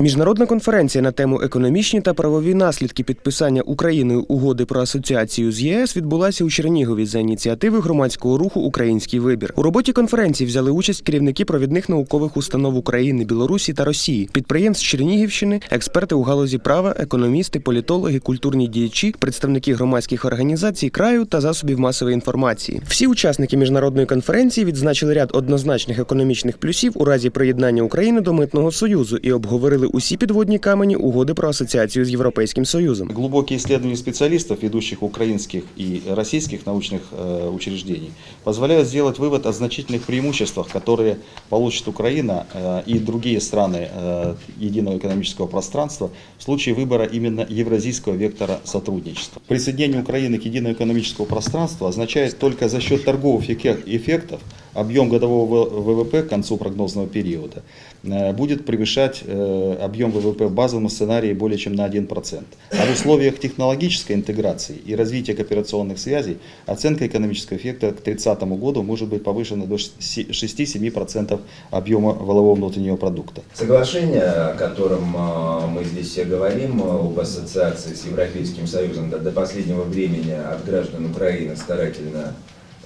Міжнародна конференція на тему економічні та правові наслідки підписання Україною угоди про асоціацію з ЄС відбулася у Чернігові за ініціативи громадського руху Український вибір. У роботі конференції взяли участь керівники провідних наукових установ України, Білорусі та Росії, підприємств Чернігівщини, експерти у галузі права, економісти, політологи, культурні діячі, представники громадських організацій краю та засобів масової інформації. Всі учасники міжнародної конференції відзначили ряд однозначних економічних плюсів у разі приєднання України до митного союзу і обговорили усі підводні камені угоди про асоціацію з Європейським Союзом. Глубокие исследования специалистов, ведущих украинских и российских научных э, учреждений, позволяют сделать вывод о значительных преимуществах, которые получит Украина э, и другие страны э, единого экономического пространства в случае выбора именно евразийского вектора сотрудничества. Присоединение Украины к единому экономическому пространству означает только за счет торговых эффек- эффектов объем годового В- ВВП к концу прогнозного периода э, будет превышать э, объем ВВП в базовом сценарии более чем на 1%. А в условиях технологической интеграции и развития кооперационных связей оценка экономического эффекта к 30 году может быть повышена до 6-7% объема валового внутреннего продукта. Соглашение, о котором э, мы здесь все говорим, э, об ассоциации с Европейским Союзом, до последнего времени от граждан Украины старательно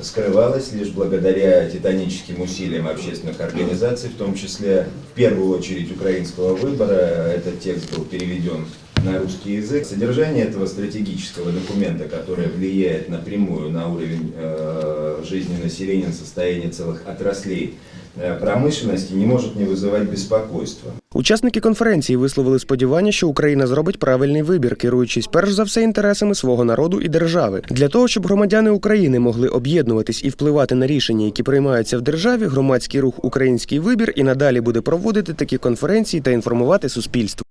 скрывалось лишь благодаря титаническим усилиям общественных организаций, в том числе в первую очередь украинского выбора. Этот текст был переведен на русский язык. Содержание этого стратегического документа, которое влияет напрямую на уровень э, жизни населения, состояние целых отраслей э, промышленности, не может не вызывать беспокойства. Учасники конференції висловили сподівання, що Україна зробить правильний вибір, керуючись перш за все інтересами свого народу і держави. Для того щоб громадяни України могли об'єднуватись і впливати на рішення, які приймаються в державі, громадський рух Український вибір і надалі буде проводити такі конференції та інформувати суспільство.